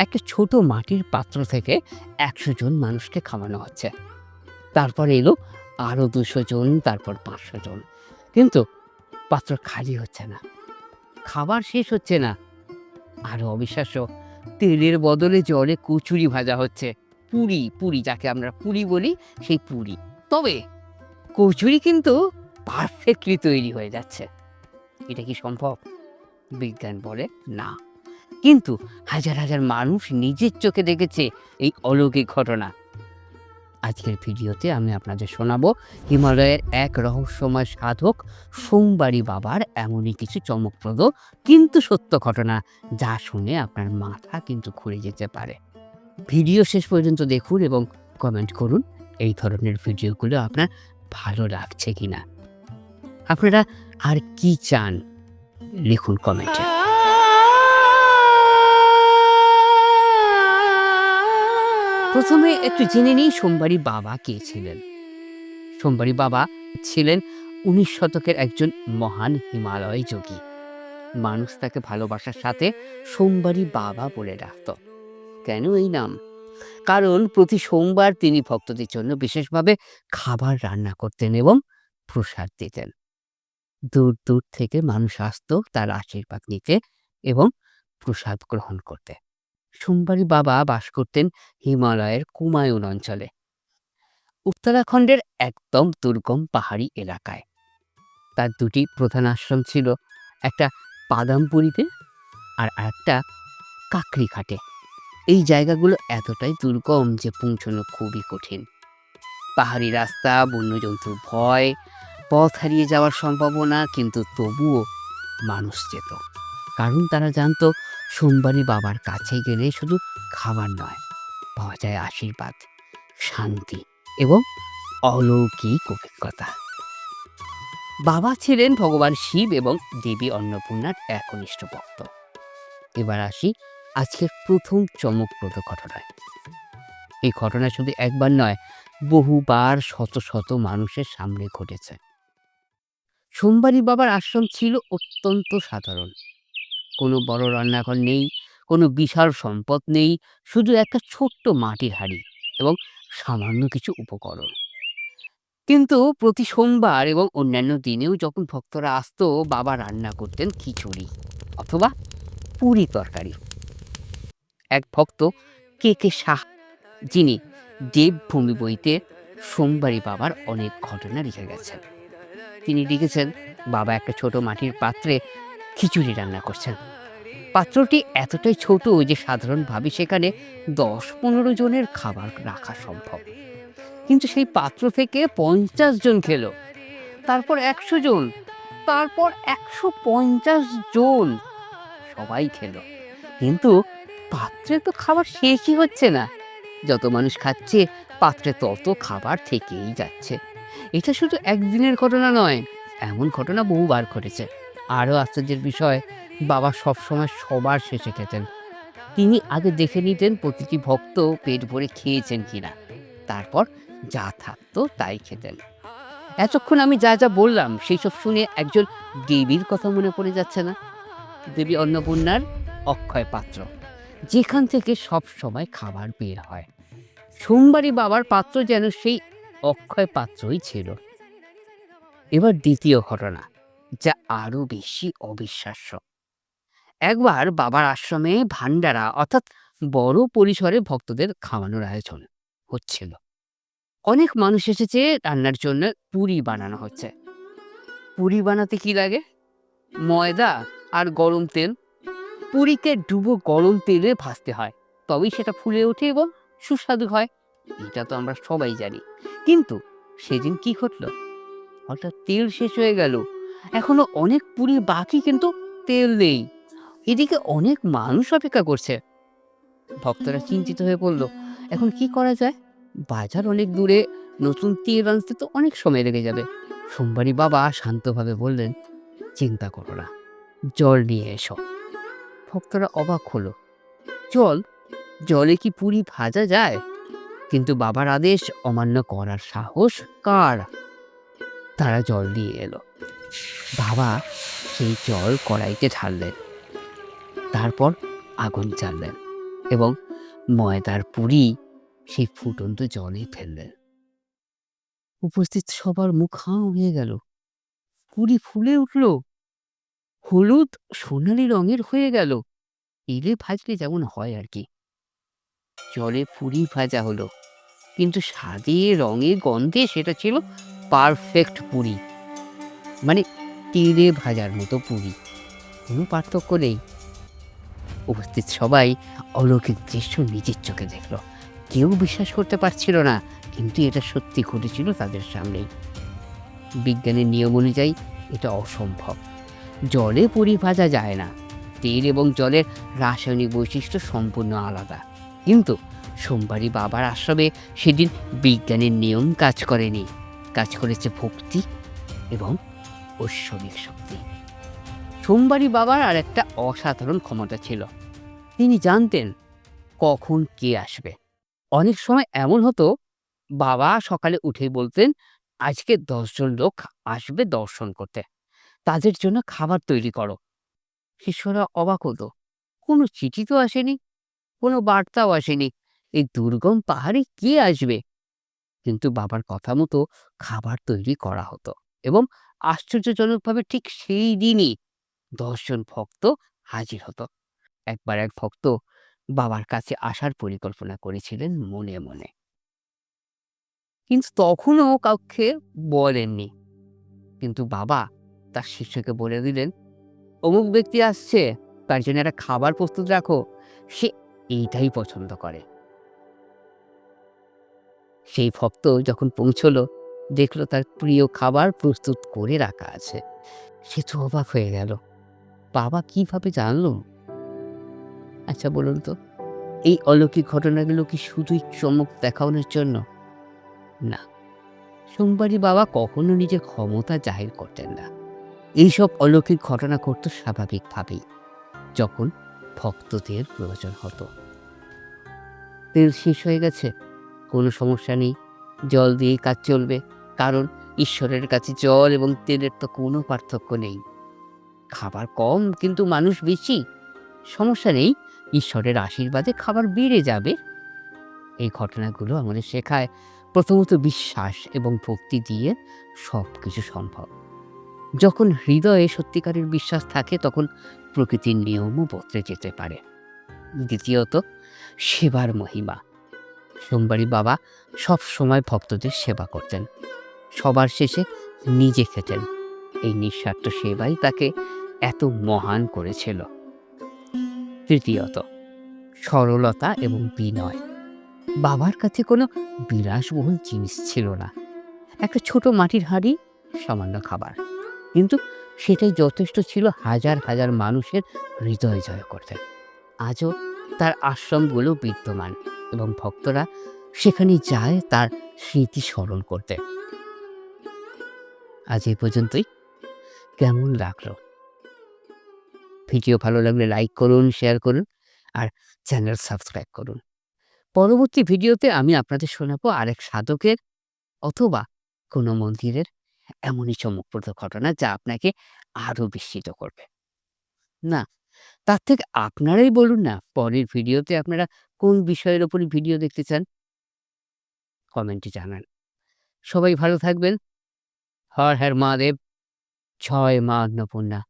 একটা ছোট মাটির পাত্র থেকে একশো জন মানুষকে খাওয়ানো হচ্ছে। তারপর এলো আরও দুশো জন, তারপর পাঁচশো জন। কিন্তু পাত্র খালি হচ্ছে না। খাবার শেষ হচ্ছে না। আরও অবিশ্বাস্য, তেলের বদলে জলে কচুরি ভাজা হচ্ছে। পুরি পুরি যাকে আমরা পুরি বলি, সেই পুরি। তবে কচুরি কিন্তু পারফেক্টলি তৈরি হয়ে যাচ্ছে। এটা কি সম্ভব? বিজ্ঞান বলে না। কিন্তু হাজার হাজার মানুষ নিজের চোখে দেখেছে এই অলৌকিক ঘটনা। আজকের ভিডিওতে আমি আপনাদের শোনাবো, হিমালয়ের এক রহস্যময় সাধক সোমবারী বাবার এমনই কিছু চমকপ্রদ কিন্তু সত্য ঘটনা যা শুনে আপনার মাথা কিন্তু ঘুরে যেতে পারে। ভিডিও শেষ পর্যন্ত দেখুন এবং কমেন্ট করুন, এই ধরনের ভিডিওগুলো আপনার ভালো লাগছে কিনা। আপনারা আর কি চান? লিখুন কমেন্টে। প্রথমে একটু জেনে নিই সোমবারী বাবা কে ছিলেন। সোমবারী বাবা ছিলেন উনিশ শতকের একজন মহান হিমালয় যোগী। মানুষ তাকে ভালোবাসার সাথে সোমবারী বাবা বলে ডাকত। কেন এই নাম? কারণ প্রতি সোমবার তিনি ভক্তদের জন্য বিশেষভাবে খাবার রান্না করতেন এবং প্রসাদ দিতেন। দূর দূর থেকে মানুষ আসতো তার আশীর্বাদ নিতে এবং প্রসাদ গ্রহণ করতে। সোমবারী বাবা বাস করতেন হিমালয়ের কুমায়ুন অঞ্চলে। উত্তরাখণ্ডের একদম দুর্গম পাহাড়ি এলাকায়। তার দুটি প্রধান আশ্রম ছিল, একটা বাদামপুরীতে আর একটা কাকরি ঘাটে এই জায়গাগুলো এতটাই দুর্গম যে পৌঁছানো খুবই কঠিন। পাহাড়ি রাস্তা, বন্যজন্তুর ভয়, পথ হারিয়ে যাওয়ার সম্ভাবনা, কিন্তু তবুও মানুষ যেত। কারণ তারা জানতো সোমবারী বাবার কাছে গেলে শুধু খাবার নয় পাওয়া যায় আশীর্বাদ, শান্তি এবং অলৌকিক অভিজ্ঞতা। বাবা ছিলেন ভগবান শিব এবং দেবী অন্নপূর্ণার একনিষ্ঠ ভক্ত। এবার আসি আজকের প্রথম চমকপ্রদ ঘটনায়। এই ঘটনা শুধু একবার নয়, বহুবার শত শত মানুষের সামনে ঘটেছে। সোমবারী বাবার আশ্রম ছিল অত্যন্ত সাধারণ। কোনো বড় রান্নাঘর নেই, কোনো বিশাল সম্পদ নেই, শুধু একটা ছোট্ট মাটির হাঁড়ি এবং সামান্য কিছু উপকরণ। কিন্তু প্রতি সোমবার এবং অন্যান্য দিনেও যখন ভক্তরা আসতো, বাবা রান্না করতেন খিচুড়ি অথবা পুরি তরকারি। এক ভক্ত কে কে শাহ, যিনি দেবভূমি বইতে সোমবারই বাবার অনেক ঘটনা লিখে গেছেন। তিনি লিখেছেন, বাবা একটা ছোট মাটির পাত্রে খিচুড়ি রান্না করছেন। পাত্রটি এতটাই ছোট যে সাধারণভাবে সেখানে দশ পনেরো জনের খাবার রাখা সম্ভব। কিন্তু সেই পাত্র থেকে পঞ্চাশ জন খেলো। তারপর একশো জন, তারপর একশো পঞ্চাশ জন সবাই খেলো। কিন্তু পাত্রে তো খাবার শেষই হচ্ছে না। যত মানুষ খাচ্ছে, পাত্রে তত খাবার থেকেই যাচ্ছে। এটা শুধু একদিনের ঘটনা নয়, এমন ঘটনা বহুবার ঘটেছে। আরও আশ্চর্যের বিষয়, বাবা সবসময় সবার শেষে খেতেন। তিনি আগে দেখে নিতেন প্রতিটি ভক্ত পেট ভরে খেয়েছেন কিনা তারপর যা থাকতো তাই খেতেন। এতক্ষণ আমি যা যা বললাম সেই সব শুনে একজন দেবীর কথা মনে পড়ে যাচ্ছে না। দেবী অন্নপূর্ণার অক্ষয় পাত্র, যেখান থেকে সব সময় খাবার বের হয়। সোমবারই বাবার পাত্র যেন সেই অক্ষয় পাত্রই ছিল। এবার দ্বিতীয় ঘটনা। যা আরও বেশি অবিশ্বাস্য। একবার বাবার আশ্রমে ভান্ডারা অর্থাৎ বড় পরিসরে ভক্তদের খাওয়ানোর আয়োজন হচ্ছিল। অনেক মানুষ এসেছে রান্নার জন্য পুরি বানানো হচ্ছে। পুরি বানাতে কি লাগে? ময়দা আর গরম তেল। পুরিকে ডুবো গরম তেলে ভাজতে হয়, তবেই সেটা ফুলে ওঠে এবং সুস্বাদু হয়। এটা তো আমরা সবাই জানি। কিন্তু সেদিন কি ঘটলো? হঠাৎ তেল শেষ হয়ে গেল। এখনও অনেক পুরি বাকি কিন্তু তেল নেই। এদিকে অনেক মানুষ অপেক্ষা করছে। ভক্তরা চিন্তিত হয়ে পড়ল এখন কি করা যায়? বাজার অনেক দূরে, নতুন তেল আনতে তো অনেক সময় লেগে যাবে। সোমবারই বাবা শান্তভাবে বললেন, চিন্তা করো না, জল নিয়ে এসো। ভক্তরা অবাক হলো, জল? জলে কি পুরি ভাজা যায়? কিন্তু বাবার আদেশ অমান্য করার সাহস কার? তারা জল দিয়ে এলো। বাবা সেই জল কড়াইতে ঢাললেন। তারপর আগুন জ্বাললেন এবং ময়দার পুরি সেই ফুটন্ত জলে ফেললেন। উপস্থিত সবার মুখ হাঁ হয়ে গেল। পুরি ফুলে উঠল। হলুদ সোনালি রঙের হয়ে গেল। তেলে ভাজলে যেমন হয় আর কি। জলে পুরি ভাজা হলো। কিন্তু স্বাদে রঙে গন্ধে সেটা ছিল পারফেক্ট পুরি। মানে তেলে ভাজার মতো পুরি। কোনো পার্থক্য নেই। উপস্থিত সবাই অলৌকিক দৃশ্য নিজের চোখে দেখল। কেউ বিশ্বাস করতে পারছিল না, কিন্তু এটা সত্যি ঘটেছিল তাদের সামনেই। বিজ্ঞানের নিয়ম অনুযায়ী এটা অসম্ভব। জলে পুরি ভাজা যায় না। তেল এবং জলের রাসায়নিক বৈশিষ্ট্য সম্পূর্ণ আলাদা। কিন্তু সোমবারই বাবার আশ্রমে সেদিন বিজ্ঞানের নিয়ম কাজ করেনি। কাজ করেছে ভক্তি এবং ঐশ্বরিক শক্তি। সোমবারই বাবার আর একটা অসাধারণ ক্ষমতা ছিল। তিনি জানতেন কখন কে আসবে। অনেক সময় এমন হতো, বাবা সকালে উঠে বলতেন, আজকে দশজন লোক আসবে দর্শন করতে। তাদের জন্য খাবার তৈরি করো। শিষ্যরা অবাক হতো। কোনো চিঠি তো আসেনি, কোনো বার্তাও আসেনি, এই দুর্গম পাহাড়ে কে আসবে? কিন্তু বাবার কথা মতো খাবার তৈরি করা হতো এবং আশ্চর্যজনকভাবে ঠিক সেই দিনই দশজন ভক্ত হাজির হতো। একবার এক ভক্ত বাবার কাছে আসার পরিকল্পনা করেছিলেন মনে মনে। কিন্তু তখনও কাউকে বলেননি। কিন্তু বাবা তার শিষ্যকে বলে দিলেন, অমুক ব্যক্তি আসছে, তার জন্য একটা খাবার প্রস্তুত রাখো, সে এইটাই পছন্দ করে। সেই ভক্ত যখন পৌঁছলো দেখল তার প্রিয় খাবার প্রস্তুত করে রাখা আছে। সে তো অবাক হয়ে গেল। বাবা কীভাবে জানলো? আচ্ছা বলুন তো, এই অলৌকিক ঘটনাগুলো কি শুধুই চমক দেখানোর জন্য? না, সোমবারই বাবা কখনো নিজের ক্ষমতা জাহির করতেন না। এইসব অলৌকিক ঘটনা ঘটত স্বাভাবিকভাবেই, যখন ভক্তদের প্রয়োজন হতো। তেল শেষ হয়ে গেছে, কোনো সমস্যা নেই, জল দিয়ে কাজ চলবে। কারণ ঈশ্বরের কাছে জল এবং তেলের তো কোনো পার্থক্য নেই। খাবার কম কিন্তু মানুষ বেশি। সমস্যা নেই, ঈশ্বরের আশীর্বাদে খাবার বেড়ে যাবে। এই ঘটনাগুলো আমাদের শেখায় প্রথমত বিশ্বাস এবং ভক্তি দিয়ে সব কিছু সম্ভব। যখন হৃদয়ে সত্যিকারের বিশ্বাস থাকে, তখন প্রকৃতির নিয়মও বদলে যেতে পারে। দ্বিতীয়ত, সেবার মহিমা। সোমবারই বাবা সব সময় ভক্তদের সেবা করতেন। সবার শেষে নিজে খেতেন। এই নিঃস্বার্থ সেবাই তাকে এত মহান করেছিল। তৃতীয়ত, সরলতা এবং বিনয়। বাবার কাছে কোনো বিলাসবহুল জিনিস ছিল না। একটা ছোট মাটির হাঁড়ি, সামান্য খাবার। কিন্তু সেটাই যথেষ্ট ছিল হাজার হাজার মানুষের হৃদয় জয় করতে। আজও তার আশ্রমগুলো বিদ্যমান এবং ভক্তরা সেখানে যায় তার স্মৃতি স্মরণ করতে। আজ এই পর্যন্তই। কেমন লাগল? ভিডিও ভালো লাগলে লাইক করুন শেয়ার করুন আর চ্যানেল সাবস্ক্রাইব করুন। পরবর্তী ভিডিওতে আমি আপনাদের শোনাবো আরেক সাধকের অথবা কোনো মন্দিরের এমনই চমকপ্রদ ঘটনা যা আপনাকে আরও বিস্মিত করবে। না, তার থেকে আপনারাই বলুন না, পরের ভিডিওতে আপনারা কোন বিষয়ের ওপরই ভিডিও দেখতে চান? কমেন্টে জানান। সবাই ভালো থাকবেন। हर हर महादेव। छय माघ अन्नपूर्णा